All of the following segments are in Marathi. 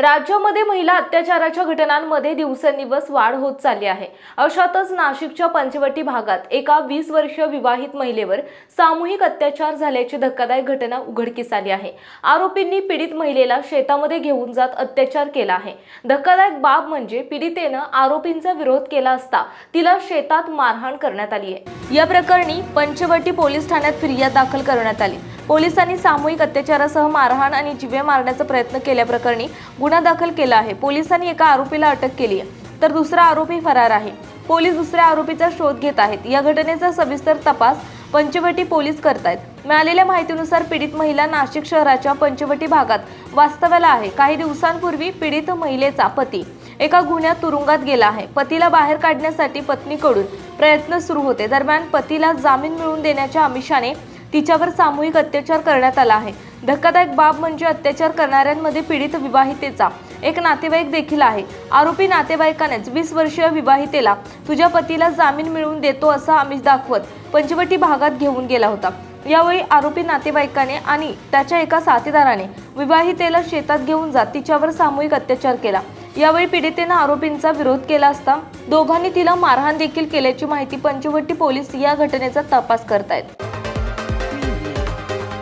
राज्यामध्ये महिला अत्याचाराच्या घटनांमध्ये दिवसेंदिवस वाढ होत चालली आहे. अशातच नाशिकच्या पंचवटी भागात एका वीस वर्षीय विवाहित महिलेवर सामूहिक अत्याचार झाल्याची धक्कादायक घटना उघडकीस आली आहे. आरोपींनी पीडित महिलेला शेतामध्ये घेऊन जात अत्याचार केला आहे. धक्कादायक बाब म्हणजे पीडितेनं आरोपींचा विरोध केला असता तिला शेतात मारहाण करण्यात आली आहे. या प्रकरणी पंचवटी पोलीस ठाण्यात फिर्याद दाखल करण्यात आली. पोलिसांनी सामूहिक अत्याचारासह मारहाण आणि जिवे मारण्याचा प्रयत्न केल्याप्रकरणी गुन्हा दाखल केला आहे. पोलिसांनी एका आरोपीला अटक केली आहे. तर दुसरा आरोपी फरार आहे. पोलीस दुसऱ्या आरोपीचा शोध घेत आहेत. या घटनेचा सविस्तर तपास पंचवटी पोलीस करतायत. मिळालेल्या माहितीनुसार पीडित महिला नाशिक शहराच्या पंचवटी भागात वास्तव्याला आहे. काही दिवसांपूर्वी पीडित महिलेचा पती एका गुन्ह्यात तुरुंगात गेला आहे. पतीला बाहेर काढण्यासाठी पत्नीकडून प्रयत्न सुरू होते. दरम्यान पतीला जामीन मिळवून देण्याच्या आमिषाने तिच्यावर सामूहिक अत्याचार करण्यात आला आहे. धक्कादायक बाब म्हणजे अत्याचार करणाऱ्यांमध्ये पीडित विवाहितेचा एक नातेवाईक देखील आहे. आरोपी नातेवाईकानेच वीस वर्षीय विवाहितेला तुझ्या पतीला जामीन मिळवून देतो असा आमिष दाखवत पंचवटी भागात घेऊन गेला होता. यावेळी आरोपी नातेवाईकाने आणि त्याच्या एका साथीदाराने विवाहितेला शेतात घेऊन जात तिच्यावर सामूहिक अत्याचार केला. यावेळी पीडितेनं आरोपींचा विरोध केला असता दोघांनी तिला मारहाण देखील केल्याची माहिती पंचवटी पोलीस या घटनेचा तपास करतायत.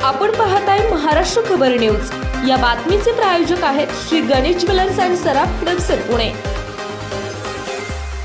आपण पाहताय महाराष्ट्र खबर न्यूज. या बातमीचे प्रायोजक आहेत श्री गणेश ज्वेलर्स अँड सराफ हडपसर पुणे.